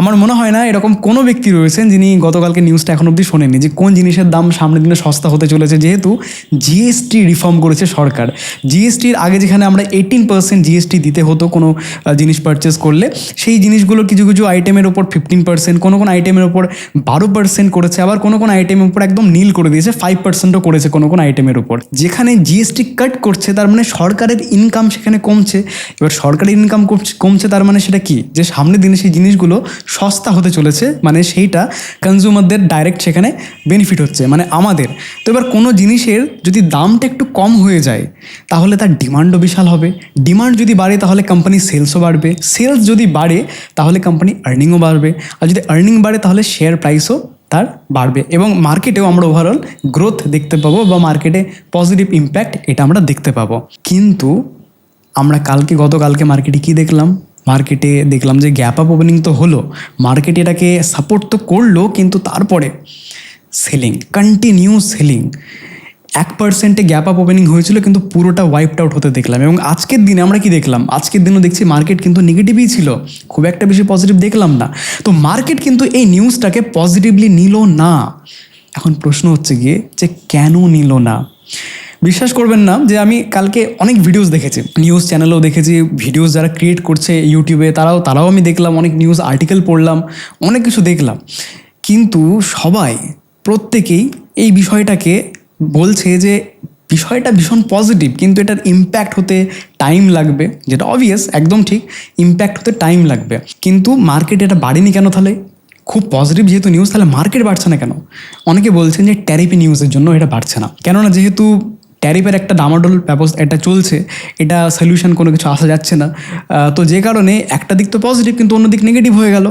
আমার মনে হয় না এরকম কোনো ব্যক্তি রয়েছেন যিনি গতকালকে নিউজটা এখন অবধি শোনেননি যে কোন জিনিসের দাম সামনের দিনে সস্তা হতে চলেছে, যেহেতু জিএসটি রিফর্ম করেছে সরকার। জিএসটির আগে যেখানে আমরা এইটিন পার্সেন্ট জিএসটি দিতে হতো কোনো জিনিস পারচেস করলে, সেই জিনিসগুলো কিছু কিছু আইটেমের ওপর ফিফটিন পার্সেন্ট কোনো কোনো আইটেমের ওপর বারো পার্সেন্ট করেছে, আবার কোনো কোনো আইটেমের উপর একদম নীল করে দিয়েছে ফাইভ পার্সেন্টও করেছে কোনো কোনো আইটেমের ওপর যেখানে জিএসটি কাট করছে, তার মানে সরকারের ইনকাম সেখানে কমছে। এবার সরকারের ইনকাম কমছে তার মানে সেটা কি? যে সামনের দিনে সেই জিনিসগুলো সস্তা হতে চলেছে মানে সেইটা কনজিউমারদের ডাইরেক্ট সেখানে বেনিফিট হচ্ছে মানে আমাদের। তো এবার কোনো জিনিসের যদি দামটা একটু কম হয়ে যায়, তাহলে তার ডিমান্ডও বিশাল হবে। ডিমান্ড যদি বাড়ে, তাহলে কোম্পানির সেলসও বাড়বে। সেলস যদি বাড়ে, তাহলে কোম্পানি আর্নিংও বাড়বে। আর যদি আর্নিং বাড়ে, তাহলে শেয়ার প্রাইসও তার বাড়বে। এবং মার্কেটেও আমরা ওভারঅল গ্রোথ দেখতে পাবো বা মার্কেটে পজিটিভ ইম্প্যাক্ট এটা আমরা দেখতে পাবো। কিন্তু আমরা কালকে, গতকালকে মার্কেটে কি দেখলাম? মার্কেটে দেখলাম যে গ্যাপ আপ ওপেনিং তো হলো। মার্কেট এটাকে সাপোর্ট তো করল, কিন্তু তারপরে সেলিং কন্টিনিউ সেলিং এক পার্সেন্টে গ্যাপ আপ ওপেনিং হয়েছিল, কিন্তু পুরোটা ওয়াইপড আউট হতে দেখলাম। এবং আজকের দিনে আমরা কি দেখলাম? আজকের দিনও দেখছি মার্কেট কিন্তু নেগেটিভই ছিল। খুব একটা বেশি পজিটিভ দেখলাম না। তো মার্কেট কিন্তু এই নিউজটাকে পজিটিভলি নিল না। এখন প্রশ্ন হচ্ছে গিয়ে যে কেন নিল না? বিশ্বাস করবেন না যে আমি কালকে অনেক ভিডিওস দেখেছি। নিউজ চ্যানেলেও দেখেছি ভিডিওস যারা ক্রিয়েট করছে ইউটিউবে তারাও তারাও আমি দেখলাম, অনেক নিউজ আর্টিকেল পড়লাম, অনেক কিছু দেখলাম। কিন্তু সবাই, প্রত্যেকেই এই বিষয়টাকে বলছে যে বিষয়টা ভীষণ পজিটিভ কিন্তু এটার ইম্প্যাক্ট হতে টাইম লাগবে, যেটা অবভিয়াস একদম ঠিক ইম্প্যাক্ট হতে টাইম লাগবে। কিন্তু মার্কেট এটা বাড়েনি কেন তাহলে? খুব পজিটিভ যেহেতু নিউজ তাহলে মার্কেট বাড়ছে না কেন? অনেকে বলছেন যে ট্যারিফি নিউজের জন্য এটা বাড়ছে না। কেননা যেহেতু ট্যারিফের একটা ডামাডোল ব্যবস্থা এটা চলছে, এটা সলিউশন কোনো কিছু আসা যাচ্ছে না। তো যে কারণে একটা দিক তো পজিটিভ কিন্তু অন্য দিক নেগেটিভ হয়ে গেল।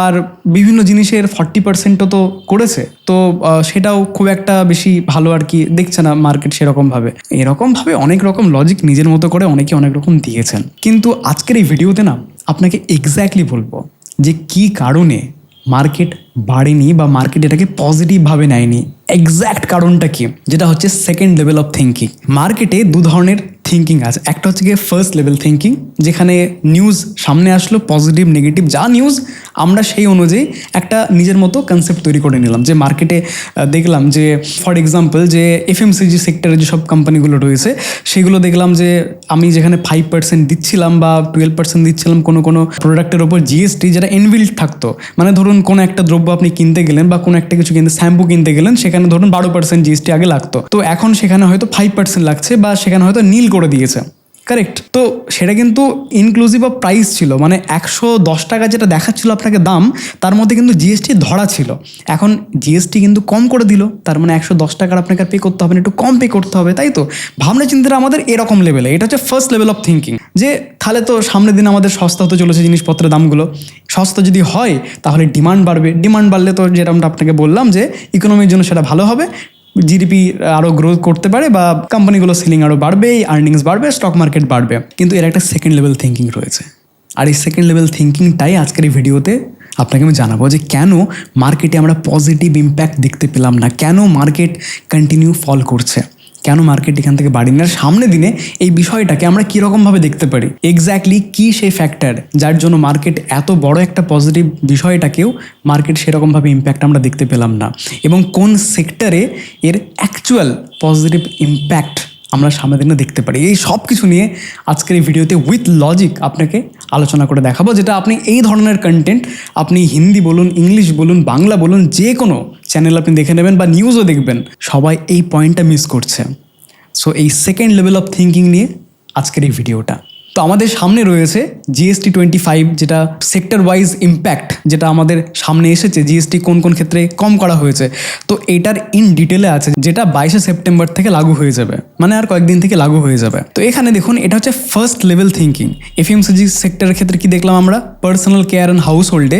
আর বিভিন্ন জিনিসের ফর্টি পার্সেন্টও তো করেছে, তো সেটাও খুব একটা বেশি ভালো আর কি দেখছে না মার্কেট সেরকমভাবে। এরকমভাবে অনেক রকম লজিক নিজের মতো করে অনেকে অনেক রকম দিয়েছেন। কিন্তু আজকের এই ভিডিওতে না আপনাকে এক্স্যাক্টলি বলব যে কি কারণে মার্কেট বাড়েনি বা মার্কেট এটাকে পজিটিভভাবে নেয়নি। এক্স্যাক্ট কারণটা কি? যেটা হচ্ছে সেকেন্ড লেভেল অফ থিঙ্কিং মার্কেটে দু ধরনের থিঙ্কিং আছে। একটা হচ্ছে গিয়ে ফার্স্ট লেভেল থিঙ্কিং যেখানে নিউজ সামনে আসলো পজিটিভ নেগেটিভ যা নিউজ আমরা সেই অনুযায়ী একটা নিজের মতো কনসেপ্ট তৈরি করে নিলাম। যে মার্কেটে দেখলাম যে ফর এক্সাম্পল যে এফএমসিজি সেক্টরে যেসব কোম্পানিগুলো রয়েছে, সেগুলো দেখলাম যে, আমি যেখানে ফাইভ পার্সেন্ট দিচ্ছিলাম বা টুয়েলভ পার্সেন্ট দিচ্ছিলাম কোনো কোনো প্রোডাক্টের ওপর জিএসটি যেটা ইনবিল্ড থাকতো। মানে ধরুন কোনো একটা দ্রব্য আপনি কিনতে গেলেন বা কোনো একটা কিছু কিনতে শ্যাম্পু কিনতে গেলেন, সেখানে ধরুন বারো পার্সেন্ট জিএসটি আগে লাগতো। তো এখন সেখানে হয়তো ফাইভ পার্সেন্ট লাগছে বা সেখানে হয়তো নীল করে দিয়েছে। কারেক্ট তো সেটা কিন্তু ইনক্লুসিভ অফ প্রাইস ছিল। মানে একশো দশ টাকা যেটা দেখাচ্ছিল আপনাকে দাম, তার মধ্যে কিন্তু জিএসটি ধরা ছিল। এখন জিএসটি কিন্তু কম করে দিল। তার মানে একশো দশ টাকার আপনাকে আর পে করতে হবে না, একটু কম পে করতে হবে, তাই তো? ভাবনা চিন্তাটা আমাদের এরকম লেভেলে এটা হচ্ছে ফার্স্ট লেভেল অফ থিঙ্কিং যে তাহলে তো সামনের দিন আমাদের সস্তা হতে চলেছে জিনিসপত্রের দামগুলো। সস্তা যদি হয়, তাহলে ডিমান্ড বাড়বে। ডিমান্ড বাড়লে তো যেরকমটা আপনাকে বললাম যে ইকোনমির জন্য সেটা ভালো হবে। জিডিপি আরও গ্রোথ করতে পারে বা কোম্পানিগুলো সেলিং আরও বাড়বে আর্নিংস বাড়বে স্টক মার্কেট বাড়বে। কিন্তু এর একটা সেকেন্ড লেভেল থিঙ্কিং রয়েছে। আর এই সেকেন্ড লেভেল থিঙ্কিংটাই আজকের এই ভিডিওতে আপনাকে আমি জানাব যে কেন মার্কেটে আমরা পজিটিভ ইম্প্যাক্ট দেখতে পেলাম না? কেন মার্কেট কন্টিনিউ ফল করছে? কেন মার্কেট এখান থেকে বাড়ি আর সামনে দিনে এই বিষয়টাকে আমরা কীরকমভাবে দেখতে পারি? এক্স্যাক্টলি কী সেই ফ্যাক্টর যার জন্য মার্কেট এত বড় একটা পজিটিভ বিষয়টাকেও মার্কেট সেরকমভাবে ইম্প্যাক্ট আমরা দেখতে পেলাম না? এবং কোন সেক্টরে এর অ্যাকচুয়াল পজিটিভ ইম্প্যাক্ট আমরা সামনে দিনে দেখতে পারি? এই সব কিছু নিয়ে আজকের এই ভিডিওতে উইথ লজিক আপনাকে আলোচনা করে দেখাবো, যেটা আপনি এই ধরনের কন্টেন্ট আপনি হিন্দি বলুন, ইংলিশ বলুন, বাংলা বলুন, যে কোনো চ্যানেল আপনি দেখে নেবেন বা নিউজও দেখবেন, সবাই এই পয়েন্টটা মিস করছে। সো এই সেকেন্ড লেভেল অফ থিঙ্কিং নিয়ে আজকের এই ভিডিওটা তো আমাদের সামনে রয়েছে জিএসটি টোয়েন্টি ফাইভ যেটা সেক্টর ওয়াইজ ইম্প্যাক্ট যেটা আমাদের সামনে এসেছে। জিএসটি কোন কোন ক্ষেত্রে কম করা হয়েছে? তো এটার ইন ডিটেলে আছে যেটা বাইশে সেপ্টেম্বর থেকে লাগু হয়ে যাবে। মানে আর কয়েকদিন থেকে লাগু হয়ে যাবে। তো এখানে দেখুন, এটা হচ্ছে ফার্স্ট লেভেল থিঙ্কিং এফএমসিজি সেক্টরের ক্ষেত্রে কি দেখলাম আমরা? Personal care and house হোল্ডে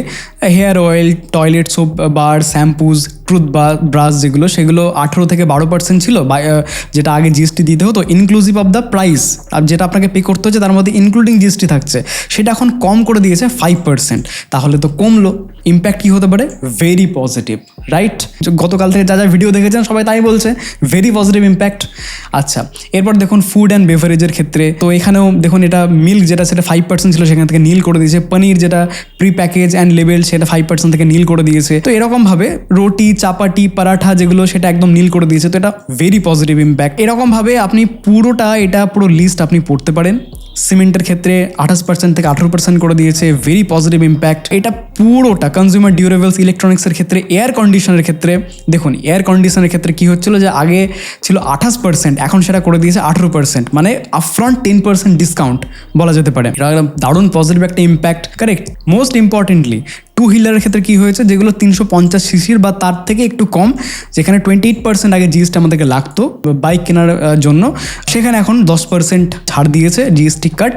hair oil toilet soap bar shampoos বা ব্রাশ যেগুলো, সেগুলো আঠেরো থেকে বারো পার্সেন্ট ছিল। যেটা আগে জিএসটি দিতে হতো ইনক্লুসিভ অফ দ্য প্রাইস আর যেটা আপনাকে পে করতে হচ্ছে, তার মধ্যে ইনক্লুডিং জিএসটি থাকছে। সেটা এখন কম করে দিয়েছে ফাইভ পার্সেন্ট তাহলে তো কমলো। ইম্প্যাক্ট কী হতে পারে? ভেরি পজিটিভ রাইট গতকাল থেকে যা যা ভিডিও দেখেছেন, সবাই তাই বলছে। ভেরি পজিটিভ ইম্প্যাক্ট আচ্ছা এরপর দেখুন ফুড অ্যান্ড বেভারেজের ক্ষেত্রে। তো এখানেও দেখুন এটা মিল্ক যেটা, সেটা ফাইভ পার্সেন্ট ছিল, সেখান থেকে নীল করে দিয়েছে। পনির যেটা প্রি প্যাকেজ অ্যান্ড লেবেল সেটা ফাইভ পার্সেন্ট থেকে নীল করে দিয়েছে। তো এরকমভাবে রুটি চাপাটি, পরাঠা যেগুলো সেটা একদম নীল করে দিয়েছে। তো এটা ভেরি পজিটিভ ইম্প্যাক্ট এরকমভাবে আপনি পুরোটা, এটা পুরো লিস্ট আপনি পড়তে পারেন। সিমেন্টের ক্ষেত্রে আঠাশ পার্সেন্ট থেকে আঠারো পার্সেন্ট করে দিয়েছে। ভেরি পজিটিভ ইম্প্যাক্ট এটা পুরোটা কনজিউমার ডিউরেবলস ইলেকট্রনিক্সের ক্ষেত্রে এয়ার কন্ডিশনের ক্ষেত্রে, দেখুন এয়ার কন্ডিশনের ক্ষেত্রে কি হচ্ছিল যে আগে ছিল আঠাশ পার্সেন্ট এখন সেটা করে দিয়েছে আঠারো পার্সেন্ট মানে আপফ্রন্ট টেন পার্সেন্ট ডিসকাউন্ট বলা যেতে পারে। এটা দারুণ পজিটিভ একটা impact correct most importantly two হুইলারের ক্ষেত্রে কী হয়েছে? যেগুলো তিনশো পঞ্চাশ সিসির বা তার থেকে একটু কম, যেখানে টোয়েন্টি এইট পার্সেন্ট আগে জিএসটি আমাদেরকে লাগতো বাইক কেনার জন্য। সেখানে এখন দশ পার্সেন্ট ছাড় দিয়েছে জিএসটি কাট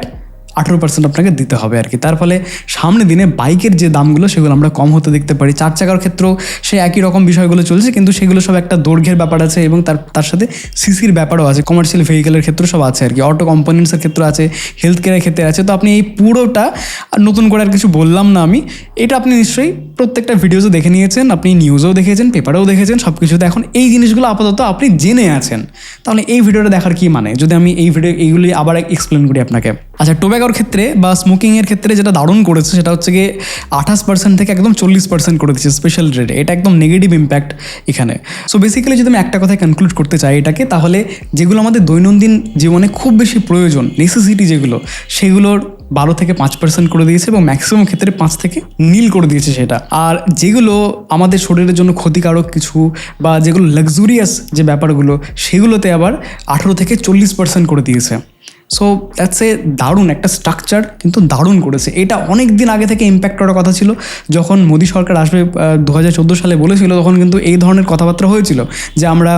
আঠেরো পার্সেন্ট আপনাকে দিতে হবে আর কি। তার ফলে সামনে দিনে বাইকের যে দামগুলো, সেগুলো আমরা কম হতে দেখতে পারি। চার চাকার ক্ষেত্রেও সে একই রকম বিষয়গুলো চলছে, কিন্তু সেগুলো সব একটা দৈর্ঘ্যের ব্যাপার আছে এবং তার তার সাথে সিসির ব্যাপারও আছে। কমার্শিয়াল ভেহিকেলের ক্ষেত্রে সব আছে আর কি। অটো কম্পোনেন্টসের ক্ষেত্রে আছে হেলথ কেয়ারের ক্ষেত্রে আছে। তো আপনি এই পুরোটা নতুন করে আর কিছু বললাম না আমি, এটা আপনি নিশ্চয়ই প্রত্যেকটা ভিডিওসও দেখে নিয়েছেন, আপনি নিউজেও দেখেছেন পেপারেও দেখেছেন সব কিছুতে এখন এই জিনিসগুলো আপাতত আপনি জেনে আছেন। তাহলে এই ভিডিওটা দেখার কি মানে? যদি আমি এই ভিডিও এইগুলি আবার এক্সপ্লেন করি আপনাকে। আচ্ছা টোব্যাকোর ক্ষেত্রে বা স্মোকিংয়ের ক্ষেত্রে যেটা দারুণ করেছে সেটা হচ্ছে গিয়ে আঠাশ পার্সেন্ট থেকে একদম চল্লিশ পার্সেন্ট করে দিচ্ছে স্পেশাল রেটে এটা একদম নেগেটিভ ইম্প্যাক্ট এখানে। সো বেসিক্যালি যদি আমি একটা কথায় কনক্লুড করতে চাই এটাকে, তাহলে যেগুলো আমাদের দৈনন্দিন জীবনে খুব বেশি প্রয়োজন নেসেসিটি যেগুলো, সেগুলোর বারো থেকে পাঁচ পার্সেন্ট করে দিয়েছে এবং ম্যাক্সিমাম ক্ষেত্রে পাঁচ থেকে নীল করে দিয়েছে সেটা। আর যেগুলো আমাদের শরীরের জন্য ক্ষতিকারক কিছু বা যেগুলো লাক্সুরিয়াস যে ব্যাপারগুলো, সেগুলোতে আবার আঠেরো থেকে চল্লিশ পার্সেন্ট করে দিয়েছে। সো দ্যাটস এ দারুণ একটা স্ট্রাকচার কিন্তু দারুণ করেছে। এটা অনেক দিন আগে থেকে ইম্প্যাক্ট করার কথা ছিল। যখন মোদী সরকার আসবে দু হাজার চোদ্দ সালে বলেছিল, তখন কিন্তু এই ধরনের কথাবার্তা হয়েছিল যে আমরা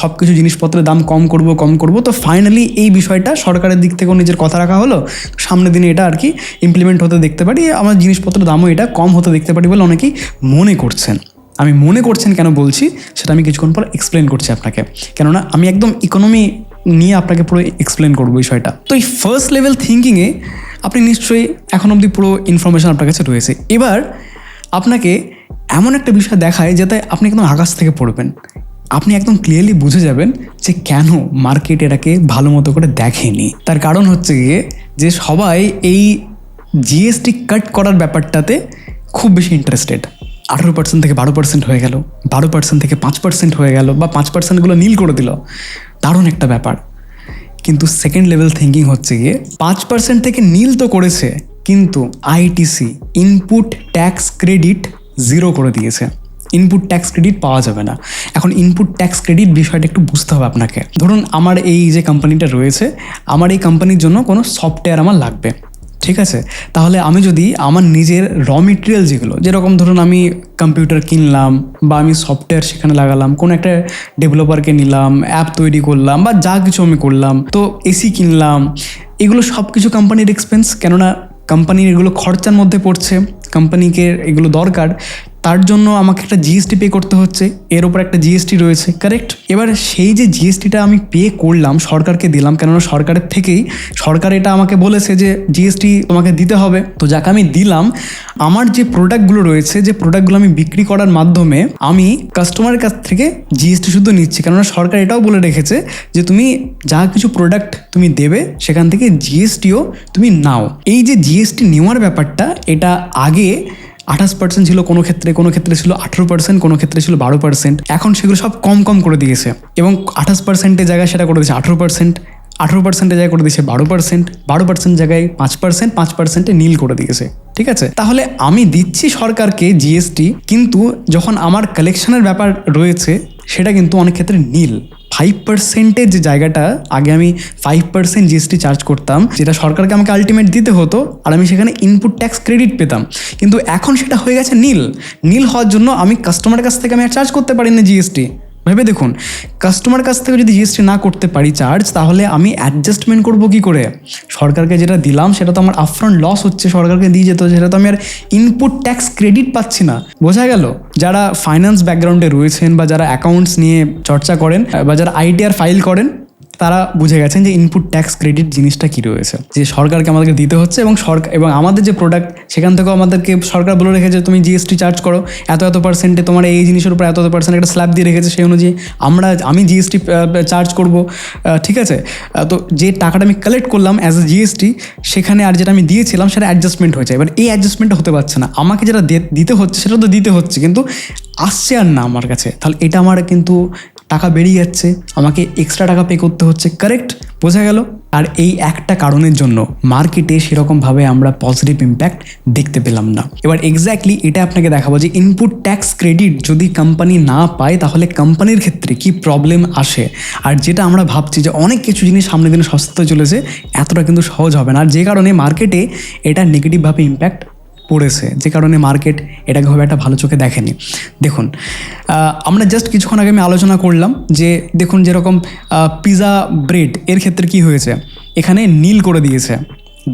সব কিছু জিনিসপত্রের দাম কম করব কম করব। তো ফাইনালি এই বিষয়টা সরকারের দিক থেকেও নিজের কথা রাখা হলো। সামনের দিনে এটা আর কি ইমপ্লিমেন্ট হতে দেখতে পারি। আমার জিনিসপত্রের দামও এটা কম হতে দেখতে পারি বলে অনেকেই মনে করছেন। আমি মনে করছেন কেন বলছি, সেটা আমি কিছুক্ষণ পর এক্সপ্লেন করছি আপনাকে। কেননা আমি একদম ইকোনমি নিয়ে আপনাকে পুরো এক্সপ্লেন করব বিষয়টা। তো এই ফার্স্ট লেভেল থিঙ্কিংয়ে আপনি নিশ্চয়ই এখন অবধি পুরো ইনফরমেশন আপনার কাছে রয়েছে। এবার আপনাকে এমন একটা বিষয় দেখায় যাতে আপনি একদম আকাশ থেকে পড়বেন। আপনি একদম ক্লিয়ারলি বুঝে যাবেন যে কেন মার্কেট এটাকে ভালো মতো করে দেখেনি। তার কারণ হচ্ছে গিয়ে যে সবাই এই জিএসটি কাট করার ব্যাপারটাতে খুব বেশি ইন্টারেস্টেড আঠেরো পার্সেন্ট থেকে বারো পার্সেন্ট হয়ে গেল, বারো পার্সেন্ট থেকে পাঁচ পার্সেন্ট হয়ে গেল বা পাঁচ পার্সেন্টগুলো নীল করে দিল। দারুণ একটা ব্যাপার। কিন্তু সেকেন্ড লেভেল থিঙ্কিং হচ্ছে গিয়ে পাঁচ পার্সেন্ট থেকে নীল তো করেছে, কিন্তু ITC input tax credit zero করে দিয়েছে। ইনপুট ট্যাক্স ক্রেডিট পাওয়া যাবে না। এখন ইনপুট ট্যাক্স ক্রেডিট বিষয়টা একটু বুঝতে হবে আপনাকে। ধরুন আমার এই যে কোম্পানিটা রয়েছে, আমার এই কোম্পানির জন্য কোনো সফটওয়্যার আমার লাগবে। ঠিক আছে? তাহলে আমি যদি আমার নিজের র মেটেরিয়াল যেগুলো, যেরকম ধরুন আমি কম্পিউটার কিনলাম বা আমি সফটওয়্যার সেখানে লাগালাম, কোনো একটা ডেভেলপারকে নিলাম অ্যাপ তৈরি করলাম বা যা কিছু আমি করলাম, তো এসি কিনলাম, এগুলো সব কিছু কোম্পানির এক্সপেন্স কেননা কোম্পানির এগুলো খরচার মধ্যে পড়ছে কোম্পানিকে এগুলো দরকার তার জন্য আমাকে একটা জিএসটি পে করতে হচ্ছে। এর ওপর একটা জিএসটি রয়েছে। কারেক্ট এবার সেই যে জিএসটিটা আমি পে করলাম, সরকারকে দিলাম, কেননা সরকারের থেকেই সরকার এটা আমাকে বলেছে যে জিএসটি তোমাকে দিতে হবে। তো যাকে আমি দিলাম, আমার যে প্রোডাক্টগুলো রয়েছে, যে প্রোডাক্টগুলো আমি বিক্রি করার মাধ্যমে আমি কাস্টমারের কাছ থেকে জিএসটি শুধু নিচ্ছি। কেননা সরকার এটাও বলে রেখেছে যে তুমি যা কিছু প্রোডাক্ট তুমি দেবে, সেখান থেকে জিএসটিও তুমি নাও। এই যে জিএসটি নেওয়ার ব্যাপারটা, এটা আগে আঠাশ পার্সেন্ট ছিল কোনো ক্ষেত্রে কোনো ক্ষেত্রে ছিল আঠেরো পার্সেন্ট কোনো ক্ষেত্রে ছিল বারো পার্সেন্ট এখন সেগুলো সব কম কম করে দিয়েছে। এবং আঠাশ পার্সেন্টের জায়গায় সেটা করে দিয়েছে আঠেরো পার্সেন্ট আঠেরো পার্সেন্টের জায়গায় করে দিয়েছে বারো পার্সেন্ট বারো পার্সেন্ট জায়গায় পাঁচ পার্সেন্ট পাঁচ পার্সেন্টে নীল করে দিয়েছে। ঠিক আছে? তাহলে আমি দিচ্ছি সরকারকে জিএসটি কিন্তু যখন আমার কালেকশনের ব্যাপার রয়েছে, সেটা কিন্তু অনেক ক্ষেত্রে নীল। ফাইভ পার্সেন্টের যে জায়গাটা, আগে আমি ফাইভ পার্সেন্ট জিএসটি চার্জ করতাম, যেটা সরকারকে আমাকে আলটিমেট দিতে হতো, আর আমি সেখানে ইনপুট ট্যাক্স ক্রেডিট পেতাম। কিন্তু এখন সেটা হয়ে গেছে নীল। নীল হওয়ার জন্য আমি কাস্টমারের কাছ থেকে আমি আর চার্জ করতে পারি না জিএসটি ভেবে দেখুন কাস্টমার কাছ থেকে যদি জিএসটি না করতে পারি চার্জ তাহলে আমি অ্যাডজাস্টমেন্ট করব কি করে? সরকারকে যেটা দিলাম, সেটা তো আমার আফ্রন্ট লস হচ্ছে, সরকারকে দিয়ে যেত, সেটা তো আমি আর ইনপুট ট্যাক্স ক্রেডিট পাচ্ছি না। বোঝা গেল? যারা ফাইন্যান্স ব্যাকগ্রাউন্ডে রয়েছেন বা যারা অ্যাকাউন্টস নিয়ে চর্চা করেন, বা যারা আইটিআর ফাইল করেন তারা বুঝে গেছেন যে ইনপুট ট্যাক্স ক্রেডিট জিনিসটা কী রয়েছে। যে সরকারকে আমাদেরকে দিতে হচ্ছে এবং সরকার এবং আমাদের যে প্রোডাক্ট সেখান থেকেও আমাদেরকে সরকার বলে রেখেছে, তুমি জিএসটি চার্জ করো। এত এত পার্সেন্টে তোমার এই জিনিসের উপর এত এত পার্সেন্ট একটা স্ল্যাব দিয়ে রেখেছে সেই অনুযায়ী আমরা, আমি জিএসটি চার্জ করব। ঠিক আছে? তো যে টাকাটা আমি কালেক্ট করলাম অ্যাজ এ জিএসটি সেখানে আর যেটা আমি দিয়েছিলাম সেটা অ্যাডজাস্টমেন্ট হয়েছে এবার এই অ্যাডজাস্টমেন্টটা হতে পারছে না। আমাকে যেটা দিতে হচ্ছে সেটা তো দিতে হচ্ছে, কিন্তু আসছে আর না আমার কাছে। তাহলে এটা আমার কিন্তু টাকা বেরিয়ে যাচ্ছে, আমাকে এক্সট্রা টাকা পে করতে হচ্ছে কারেক্ট বোঝা গেল? আর এই একটা কারণের জন্য মার্কেটে সেরকমভাবে আমরা পজিটিভ ইম্প্যাক্ট দেখতে পেলাম না। এবার এক্স্যাক্টলি এটা আপনাকে দেখাবো যে ইনপুট ট্যাক্স ক্রেডিট যদি কোম্পানি না পায়, তাহলে কোম্পানির ক্ষেত্রে কি প্রবলেম আসে? আর যেটা আমরা ভাবছি যে অনেক কিছু জিনিস সামনের দিনে সস্তা চলেছে, এতটা কিন্তু সহজ হবে না। আর যে কারণে মার্কেটে এটা নেগেটিভভাবে ইম্প্যাক্ট পড়েছে, যে কারণে মার্কেট এটাকে হবে একটা ভালো চোখে দেখেনি। দেখুন আমরা জাস্ট কিছুক্ষণ আগে আমি আলোচনা করলাম যে, দেখুন যেরকম পিজা ব্রেড এর ক্ষেত্রে কি হয়েছে, এখানে নীল করে দিয়েছে।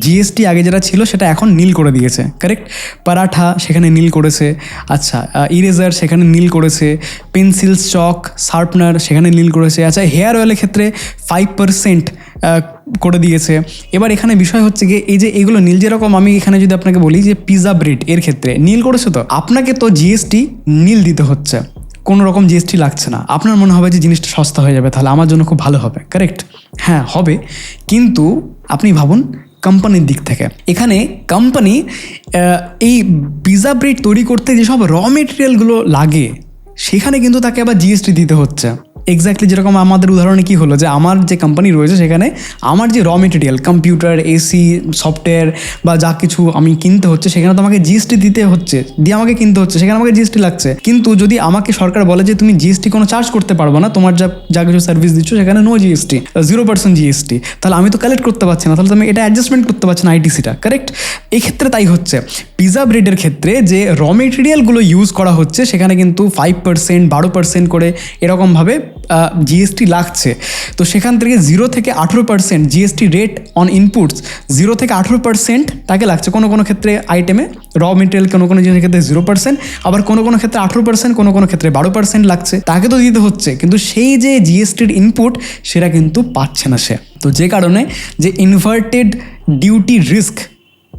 জিএসটি আগে যেটা ছিল সেটা এখন নীল করে দিয়েছে কারেক্ট পরাঠা সেখানে নীল করেছে আচ্ছা ইরেজার সেখানে নীল করেছে পেন্সিল চক শার্পনার সেখানে নীল করেছে আচ্ছা হেয়ার অয়েলের ক্ষেত্রে ফাইভ পার্সেন্ট করে দিয়েছে। এবার এখানে বিষয় হচ্ছে গিয়ে, এই যে এগুলো নীল যেরকম, আমি এখানে যদি আপনাকে বলি যে পিজা ব্রেড এর ক্ষেত্রে, নীল করেছে তো? আপনাকে তো জিএসটি নীল দিতে হচ্ছে। কোনো রকম জিএসটি লাগছে না। আপনার মনে হবে যে জিনিসটা সস্তা হয়ে যাবে, তাহলে আমার জন্য খুব ভালো হবে কারেক্ট হ্যাঁ হবে। কিন্তু আপনি ভাবুন কোম্পানির দিক থেকে। এখানে কোম্পানি এই পিজা ব্রেড তৈরি করতে যেসব র মেটেরিয়ালগুলো লাগে, সেখানে কিন্তু তাকে আবার জিএসটি দিতে হচ্ছে। এক্স্যাক্টলি যেরকম আমাদের উদাহরণে কি হলো যে আমার যে কোম্পানি রয়েছে সেখানে আমার যে র মেটেরিয়াল কম্পিউটার এসি সফটওয়্যার বা যা কিছু আমি কিনতে হচ্ছে, সেখানে তো আমাকে জিএসটি দিতে হচ্ছে, দিয়ে আমাকে কিনতে হচ্ছে, সেখানে আমাকে জিএসটি লাগছে। কিন্তু যদি আমাকে সরকার বলে যে তুমি জিএসটি কোনো চার্জ করতে পারব না, তোমার যা যা কিছু সার্ভিস দিচ্ছ, সেখানে no GST zero percent GST তাহলে আমি তো কালেক্ট করতে পারছি না, তাহলে তুমি এটা অ্যাডজাস্টমেন্ট করতে পারছি না আইটিসিটা কারেক্ট এক্ষেত্রে তাই হচ্ছে। পিজা ব্রেডের ক্ষেত্রে যে র মেটেরিয়ালগুলো ইউজ করা হচ্ছে, সেখানে কিন্তু ফাইভ পার্সেন্ট বারো পার্সেন্ট করে এরকমভাবে জিএসটি লাগছে। তো সেখান থেকে জিরো থেকে আঠেরো percent GST rate on inputs zero থেকে আঠেরো পার্সেন্ট তাকে লাগছে। কোনো কোনো ক্ষেত্রে আইটেমে র মেটেরিয়াল কোনো কোনো জিনিসের ক্ষেত্রে জিরো পার্সেন্ট আবার কোনো কোনো ক্ষেত্রে আঠেরো পার্সেন্ট কোনো কোনো ক্ষেত্রে বারো পার্সেন্ট লাগছে। তাকে তো দিতে হচ্ছে, কিন্তু সেই যে জিএসটির ইনপুট সেটা কিন্তু পাচ্ছে না সে। তো যে কারণে যে ইনভার্টেড ডিউটি রিস্ক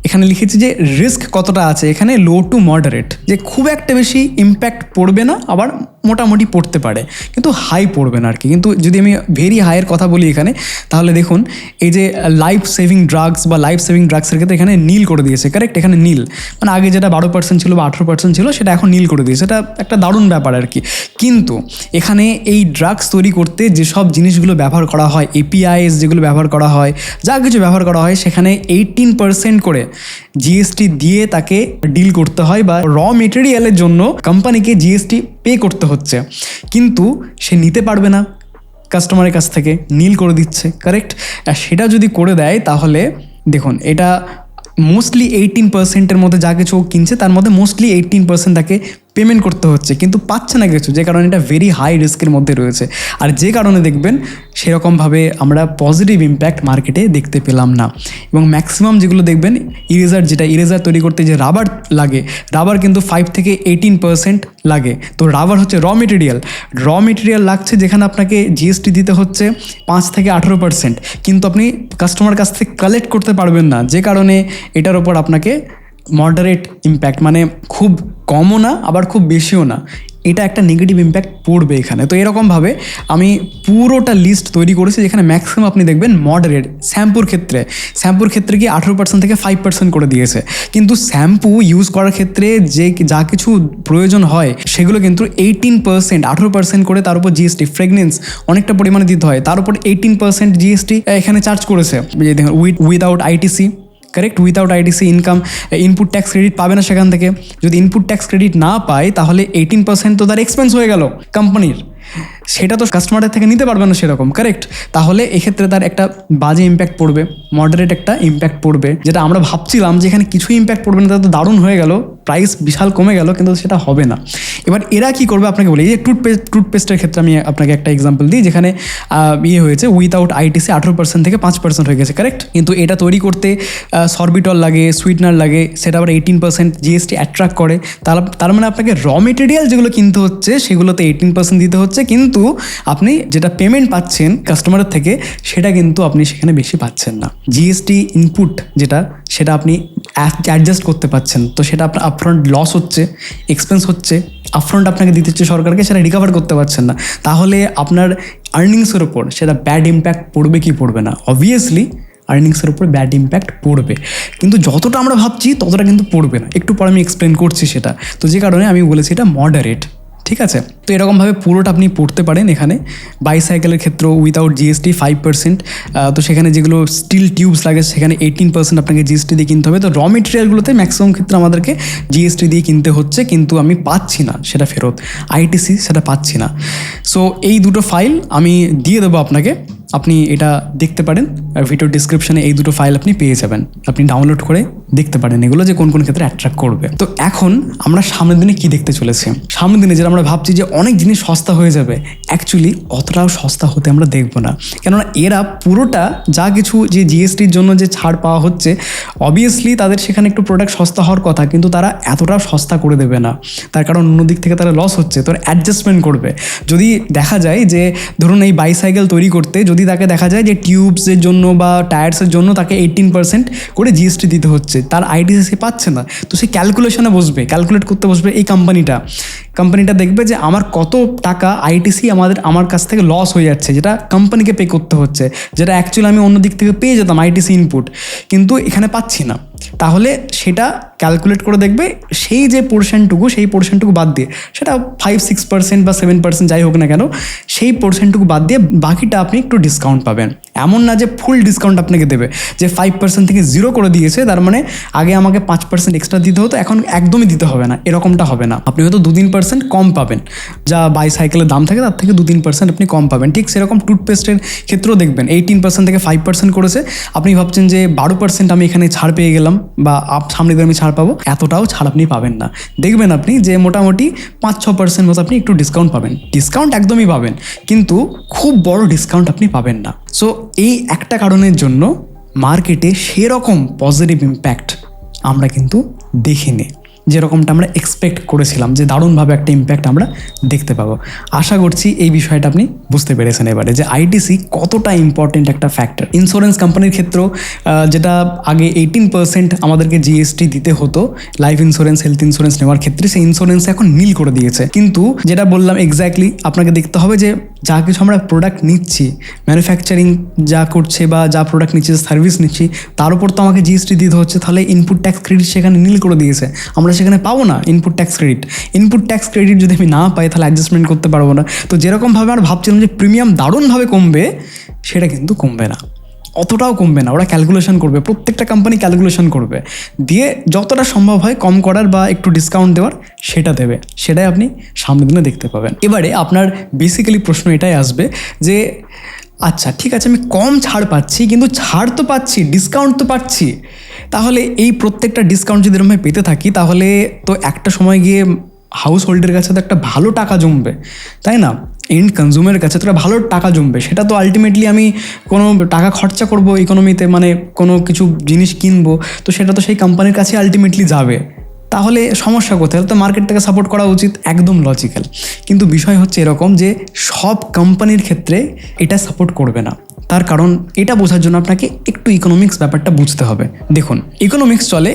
এখানে লিখেছি যে রিস্ক কতটা আছে? এখানে লো টু মডারেট যে খুব একটা বেশি ইম্প্যাক্ট পড়বে না, আবার মোটামুটি পড়তে পারে, কিন্তু হাই পড়বে না আর কি কিন্তু যদি আমি ভেরি হাইয়ের কথা বলি এখানে, তাহলে দেখুন, এই যে লাইফ সেভিং ড্রাগস বা লাইফ সেভিং ড্রাগসের ক্ষেত্রে এখানে নীল করে দিয়েছে কারেক্ট এখানে নীল। মানে আগে যেটা বারো পার্সেন্ট ছিল বা আঠেরো পার্সেন্ট ছিল, সেটা এখন নীল করে দিয়েছে। এটা একটা দারুণ ব্যাপার আর কি কিন্তু এখানে এই ড্রাগস তৈরি করতে যেসব জিনিসগুলো ব্যবহার করা হয় এপিআইএস যেগুলো ব্যবহার করা হয়, যা কিছু ব্যবহার করা হয়, সেখানে এইটিন পার্সেন্ট করে জিএসটি দিয়ে তাকে ডিল করতে হয় বা র মেটেরিয়ালের জন্য কোম্পানিকে জিএসটি পে করতে হচ্ছে। কিন্তু সে নিতে পারবে না কাস্টমারের কাছ থেকে নীল করে দিচ্ছে কারেক্ট আর সেটা যদি করে দেয় তাহলে দেখুন, এটা মোস্টলি এইটিন পার্সেন্টের মধ্যে যা কিছু কিনছে, তার মধ্যে মোস্টলি এইটিন পার্সেন্ট তাকে পেমেন্ট করতে হচ্ছে, কিন্তু পাচ্ছে না কিছু, যে কারণে এটা ভেরি হাই রিস্কের মধ্যে রয়েছে। আর যে কারণে দেখবেন, সেরকমভাবে আমরা পজিটিভ ইম্প্যাক্ট মার্কেটে দেখতে পেলাম না। এবং ম্যাক্সিমাম যেগুলো দেখবেন ইরেজার যেটা ইরেজার তৈরি করতে যে রাবার লাগে রাবার কিন্তু ফাইভ থেকে এইটিন পার্সেন্ট লাগে। তো রাবার হচ্ছে র মেটেরিয়াল র মেটেরিয়াল লাগছে যেখানে আপনাকে জিএসটি দিতে হচ্ছে পাঁচ থেকে আঠেরো পার্সেন্ট কিন্তু আপনি কাস্টমার কাছ থেকে কালেক্ট করতে পারবেন না। যে কারণে এটার ওপর আপনাকে মডারেট ইম্প্যাক্ট মানে খুব কমও না, আবার খুব বেশিও না। এটা একটা নেগেটিভ ইম্প্যাক্ট পড়বে এখানে। তো এরকমভাবে আমি পুরোটা লিস্ট তৈরি করেছি যেখানে ম্যাক্সিমাম আপনি দেখবেন মডারেট শ্যাম্পুর ক্ষেত্রে। শ্যাম্পুর ক্ষেত্রে কি আঠেরো পার্সেন্ট থেকে ফাইভ পার্সেন্ট করে দিয়েছে। কিন্তু শ্যাম্পু ইউজ করার ক্ষেত্রে যে যা কিছু প্রয়োজন হয়, সেগুলো কিন্তু এইটিন পার্সেন্ট আঠেরো পার্সেন্ট করে তার উপর জিএসটি ফ্রেগনেন্স অনেকটা পরিমাণে দিতে হয়। তার উপর এইটিন পার্সেন্ট জিএসটি এখানে চার্জ করেছে। দেখুন with without ITC correct without IDC income input tax credit পাবে না সেখান থেকে। যদি ইনপুট ট্যাক্স ক্রেডিট না পায়, তাহলে এইটিন পার্সেন্ট তো তার এক্সপেন্স হয়ে গেল কোম্পানির সেটা তো কাস্টমারের থেকে নিতে পারবে না সেরকম কারেক্ট তাহলে এক্ষেত্রে তার একটা বাজে ইম্প্যাক্ট পড়বে মডারেট একটা ইম্প্যাক্ট পড়বে, যেটা আমরা ভাবছিলাম যে এখানে কিছু ইম্প্যাক্ট পড়বে না তাতে তো দারুণ হয়ে গেল প্রাইস বিশাল কমে গেল, কিন্তু সেটা হবে না। এবার এরা কি করবে আপনাকে বলি, এই যে টুথপেস্ট টুথপেস্টের ক্ষেত্রে আমি আপনাকে একটা এক্সাম্পল দিই, যেখানে ইয়ে হয়েছে উইথাউট আইটিসি আঠেরো পার্সেন্ট থেকে পাঁচ পার্সেন্ট হয়ে গেছে কারেক্ট কিন্তু এটা তৈরি করতে সরবিটল লাগে সুইটনার লাগে, সেটা আবার এইটিন পার্সেন্ট জিএসটি অ্যাট্রাক্ট করে, তার তার মানে আপনাকে র মেটেরিয়াল যেগুলো কিনতে হচ্ছে, সেগুলোতে এইটিন পার্সেন্ট দিতে হচ্ছে কিন্তু আপনি যেটা পেমেন্ট পাচ্ছেন কাস্টমারের থেকে, সেটা কিন্তু আপনি সেখানে বেশি পাচ্ছেন না। জিএসটি ইনপুট যেটা, সেটা আপনি অ্যাডজাস্ট করতে পাচ্ছেন। তো সেটা আপনার আপফ্রন্ট লস হচ্ছে এক্সপেন্স হচ্ছে আপফ্রন্ট আপনাকে দিতে হচ্ছে সরকারকে, সেটা রিকভার করতে পারছেন না। তাহলে আপনার আর্নিংসের ওপর সেটা ব্যাড ইম্প্যাক্ট পড়বে কি পড়বে না? অবভিয়াসলি আর্নিংসের উপর ব্যাড ইম্প্যাক্ট পড়বে। কিন্তু যতটা আমরা ভাবছি, ততটা কিন্তু পড়বে না। একটু পর আমি এক্সপ্লেন করছি সেটা। তো যে কারণে আমি বলেছি এটা মডারেট ঠিক আছে? তো এরকমভাবে পুরোটা আপনি পড়তে পারেন এখানে। বাইসাইকেলের ক্ষেত্রেও উইথাউট জিএসটি ফাইভ পার্সেন্ট তো সেখানে যেগুলো স্টিল টিউবস লাগে, সেখানে এইটিন পার্সেন্ট আপনাকে জিএসটি দিয়ে কিনতে হবে। তো র মেটেরিয়ালগুলোতে ম্যাক্সিমাম ক্ষেত্রে আমাদেরকে জিএসটি দিয়ে কিনতে হচ্ছে, কিন্তু আমি পাচ্ছি না সেটা ফেরত। আইটিসি সেটা পাচ্ছি না। সো এই দুটো ফাইল আমি দিয়ে দেবো আপনাকে। আপনি এটা দেখতে পারেন। ভিডিও ডিসক্রিপশনে এই দুটো ফাইল আপনি পেয়ে যাবেন। আপনি ডাউনলোড করে দেখতে পারেন এগুলো যে কোন কোন ক্ষেত্রে অ্যাট্রাক্ট করবে। তো এখন আমরা সামনের দিনে কি দেখতে চলেছি? সামনের দিনে যেটা আমরা ভাবছি যে অনেক জিনিস সস্তা হয়ে যাবে অ্যাকচুয়ালি অতটাও সস্তা হতে আমরা দেখব না। কেননা এরা পুরোটা যা কিছু যে জিএসটির জন্য যে ছাড় পাওয়া হচ্ছে অবভিয়াসলি তাদের সেখানে একটু প্রোডাক্ট সস্তা হওয়ার কথা, কিন্তু তারা এতটাও সস্তা করে দেবে না। তার কারণ অন্য দিক থেকে তারা লস হচ্ছে তো অ্যাডজাস্টমেন্ট করবে। যদি দেখা যায় যে, ধরুন এই বাইসাইকেল তৈরি করতে যদি তাকে দেখা যায় যে টিউবসের জন্য বা টায়ার্সের জন্য তাকে এইটিন পার্সেন্ট করে জিএসটি দিতে হচ্ছে। তার আইডিসি সে পাচ্ছে না। তো সে ক্যালকুলেশনে বসবে ক্যালকুলেট করতে বসবে এই কোম্পানিটা কোম্পানিটা দেখবে যে আমার কত টাকা আইটিসি আমাদের, আমার কাছ থেকে লস হয়ে যাচ্ছে, যেটা কোম্পানিকে পে করতে হচ্ছে, যেটা অ্যাকচুয়ালি আমি অন্য দিক থেকে পেয়ে যেতাম আইটিসি ইনপুট কিন্তু এখানে পাচ্ছি না। তাহলে সেটা ক্যালকুলেট করে দেখবে, সেই যে পোর্শনটুকু সেই পোর্শনটুকু বাদ দিয়ে, সেটা ফাইভ সিক্স পার্সেন্ট বা সেভেন পার্সেন্ট যাই হোক না কেন, সেই পোর্শনটুকু বাদ দিয়ে বাকিটা আপনি একটু ডিসকাউন্ট পাবেন। এমন না যে ফুল ডিসকাউন্ট আপনাকে দেবে, যে ফাইভ পার্সেন্ট থেকে জিরো করে দিয়েছে, তার মানে আগে আমাকে পাঁচ পার্সেন্ট এক্সট্রা দিতে হতো, এখন একদমই দিতে হবে না, এরকমটা হবে না। আপনি হয়তো দু তিন পার্সেন্ট কম পাবেন। যা বাইসাইকেলের দাম থাকে, তার থেকে দু তিন পার্সেন্ট আপনি কম পাবেন। ঠিক সেরকম টুথপেস্টের ক্ষেত্রেও দেখবেন এইটিন পার্সেন্ট থেকে ফাইভ পার্সেন্ট করেছে। আপনি ভাবছেন যে বারো পার্সেন্ট আমি এখানে ছাড় পেয়ে গেলাম বা আপ সামনে আমি ছাড় পাবো, এতটাও ছাড় আপনি পাবেন না। দেখবেন আপনি যে মোটামুটি পাঁচ ছ পার্সেন্ট মতো আপনি একটু ডিসকাউন্ট পাবেন। ডিসকাউন্ট একদমই পাবেন, কিন্তু খুব বড় ডিসকাউন্ট আপনি পাবেন না। সো এই একটা কারণের জন্য মার্কেটে সেরকম পজিটিভ ইম্প্যাক্ট আমরা কিন্তু দেখিনি। যেরকমটা আমরা এক্সপেক্ট করেছিলাম, যে দারুণভাবে একটা ইম্প্যাক্ট আমরা দেখতে পাবো। আশা করছি এই বিষয়টা আপনি বুঝতে পেরেছেন এবারে, যে আইটিসি কতটা ইম্পর্টেন্ট একটা ফ্যাক্টর ইন্স্যুরেন্স কোম্পানির ক্ষেত্রেও যেটা আগে এইটিন পার্সেন্ট আমাদেরকে জিএসটি দিতে হতো লাইফ ইন্স্যুরেন্স হেলথ ইন্স্যুরেন্স নেওয়ার ক্ষেত্রে, সেই ইন্স্যুরেন্স এখন নীল করে দিয়েছে। কিন্তু যেটা বললাম এক্স্যাক্টলি আপনাকে দেখতে হবে যে যা কিছু আমরা প্রোডাক্ট নিচ্ছি ম্যানুফ্যাকচারিং যা করছে বা যা প্রোডাক্ট নিচ্ছে সার্ভিস নিচ্ছি, তার উপর তো আমাকে জিএসটি দিতে হচ্ছে, তাহলে ইনপুট ট্যাক্স ক্রেডিট সেখানে নীল করে দিয়েছে। আমরা সেখানে পাবো না input tax credit input tax credit যদি আমি না পাই, তাহলে অ্যাডজাস্টমেন্ট করতে পারব না। তো যেরকমভাবে আমরা ভাবছিলাম যে প্রিমিয়াম দারুণভাবে কমবে, সেটা কিন্তু কমবে না। অতটাও কমবে না, ওরা ক্যালকুলেশন করবে, প্রত্যেকটা কোম্পানি ক্যালকুলেশন করবে। দিয়ে যতটা সম্ভব হয় কম করার বা একটু ডিসকাউন্ট দেওয়ার সেটা দেবে, সেটাই আপনি সামনের দিনে দেখতে পাবেন। এবারে আপনার বেসিক্যালি প্রশ্ন এটাই আসবে যে আচ্ছা ঠিক আছে, আমি কম ছাড় পাচ্ছি, কিন্তু ছাড় তো পাচ্ছি ডিসকাউন্ট তো পাচ্ছি। তাহলে এই প্রত্যেকটা ডিসকাউন্ট যদি এরকম পেতে থাকি, তাহলে তো একটা সময় গিয়ে হাউস হোল্ডের কাছে তো একটা ভালো টাকা জমবে, তাই না? এন্ড কনজিউমের কাছে তো একটা ভালো টাকা জমবে, সেটা তো আলটিমেটলি আমি কোনো টাকা খরচা করব ইকোনমিতে মানে কোনো কিছু জিনিস কিনবো, তো সেটা তো সেই কোম্পানির কাছে আলটিমেটলি যাবে। তাহলে সমস্যা কোথায়? তো মার্কেটটাকে সাপোর্ট করা উচিত, একদম লজিক্যাল কিন্তু বিষয় হচ্ছে এরকম যে, সব কোম্পানির ক্ষেত্রে এটা সাপোর্ট করবে না। তার কারণ এটা বোঝার জন্য আপনাকে একটু ইকোনমিক্স ব্যাপারটা বুঝতে হবে। দেখুন ইকোনমিক্স চলে